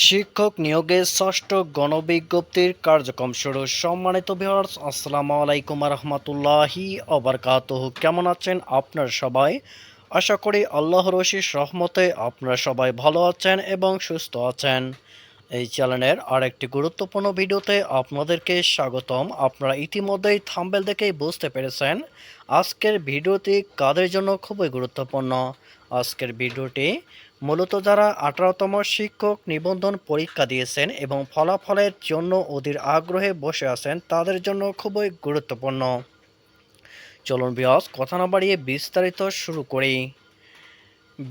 শিক্ষক নিয়োগে ষষ্ঠ গণবিজ্ঞপ্তির কার্যক্রম শুরু। সম্মানিত ভিউয়ার্স আসসালামু আলাইকুম রহমতুল্লাহি অবরকাত কেমন আছেন আপনার সবাই? আশা করি আল্লাহ রশিস রহমতে আপনারা সবাই ভালো আছেন এবং সুস্থ আছেন। এই চ্যানেলের আরেকটি গুরুত্বপূর্ণ ভিডিওতে আপনাদেরকে স্বাগতম। আপনারা ইতিমধ্যেই থাম্বেল দেখেই বুঝতে পেরেছেন, আজকের ভিডিওটি কাদের জন্য খুবই গুরুত্বপূর্ণ। আজকের ভিডিওটি মূলত যারা আঠারোতম শিক্ষক নিবন্ধন পরীক্ষা দিয়েছেন এবং ফলাফলের জন্য অধীর আগ্রহে বসে আছেন, তাদের জন্য খুবই গুরুত্বপূর্ণ। চলুন বিয়স কথা না বাড়িয়ে বিস্তারিত শুরু করি।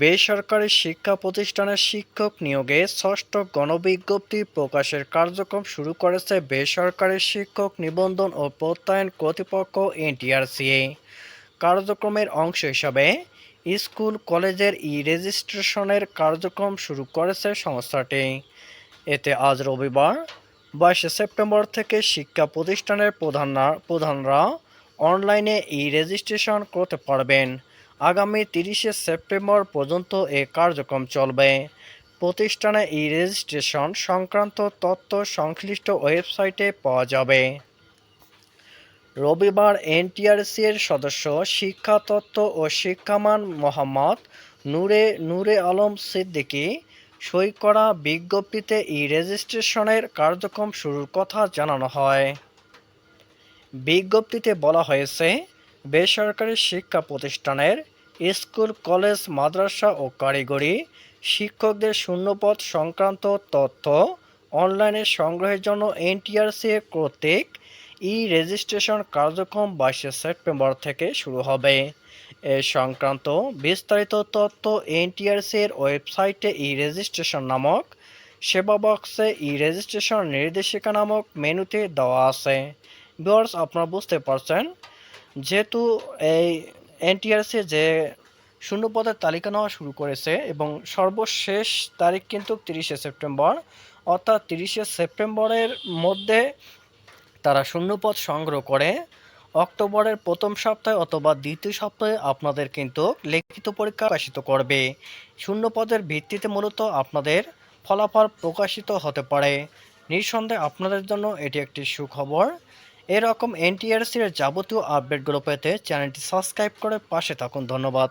বেসরকারি শিক্ষা প্রতিষ্ঠানের শিক্ষক নিয়োগে ষষ্ঠ গণবিজ্ঞপ্তি প্রকাশের কার্যক্রম শুরু করেছে বেসরকারি শিক্ষক নিবন্ধন ও প্রত্যয়ন কর্তৃপক্ষ এনটিআরসিএ। কার্যক্রমের অংশ হিসাবে স্কুল, কলেজের ই রেজিস্ট্রেশনের কার্যক্রম শুরু করেছে সংস্থাটি। এতে আজ রবিবার, বাইশে সেপ্টেম্বর থেকে শিক্ষা প্রতিষ্ঠানের প্রধানরা প্রধানরা অনলাইনে ই রেজিস্ট্রেশন করতে পারবেন। আগামী তিরিশে সেপ্টেম্বর পর্যন্ত এ কার্যক্রম চলবে। প্রতিষ্ঠানে ই রেজিস্ট্রেশন সংক্রান্ত তথ্য সংশ্লিষ্ট ওয়েবসাইটে পাওয়া যাবে। রবিবার এনটিআরসি এর সদস্য শিক্ষা তত্ত্ব ও শিক্ষামান মোহাম্মদ নূরে নূরে আলম সিদ্দিকী সই করা বিজ্ঞপ্তিতে ই রেজিস্ট্রেশনের কার্যক্রম শুরুর কথা জানানো হয়। বিজ্ঞপ্তিতে বলা হয়েছে, বেসরকারি শিক্ষা প্রতিষ্ঠানের স্কুল, কলেজ, মাদ্রাসা ও কারিগরি শিক্ষকদের শূন্যপদ সংক্রান্ত তথ্য অনলাইনে সংগ্রহের জন্য এনটিআরসি কর্তৃক ই রেজিস্ট্রেশন কার্যক্রম বাইশে সেপ্টেম্বর থেকে শুরু হবে। এ সংক্রান্ত বিস্তারিত তথ্য এনটিআরসি এর ওয়েবসাইটে ই রেজিস্ট্রেশন নামক সেবা বক্সে ই রেজিস্ট্রেশন নির্দেশিকা নামক মেনুতে দেওয়া আছে। ভিউয়ার্স, আপনারা বুঝতে পারছেন, যেহেতু এই এনটিআরসি যে শূন্য পদের তালিকা নেওয়া শুরু করেছে এবং সর্বশেষ তারিখ কিন্তু তিরিশে সেপ্টেম্বর, অর্থাৎ তিরিশে সেপ্টেম্বরের মধ্যে তারা শূন্যপদ সংগ্রহ করে। অক্টোবরের প্রথম সপ্তাহে অথবা দ্বিতীয় সপ্তাহে আপনাদের কিন্তু লিখিত পরীক্ষা প্রকাশিত করবে। শূন্যপদের ভিত্তিতে মূলত আপনাদের ফলাফল প্রকাশিত হতে পারে। নিঃসন্দেহে আপনাদের জন্য এটি একটি সুখবর। এরকম এনটিআরসির যাবতীয় আপডেটগুলো পেতে চ্যানেলটি সাবস্ক্রাইব করে পাশে থাকুন। ধন্যবাদ।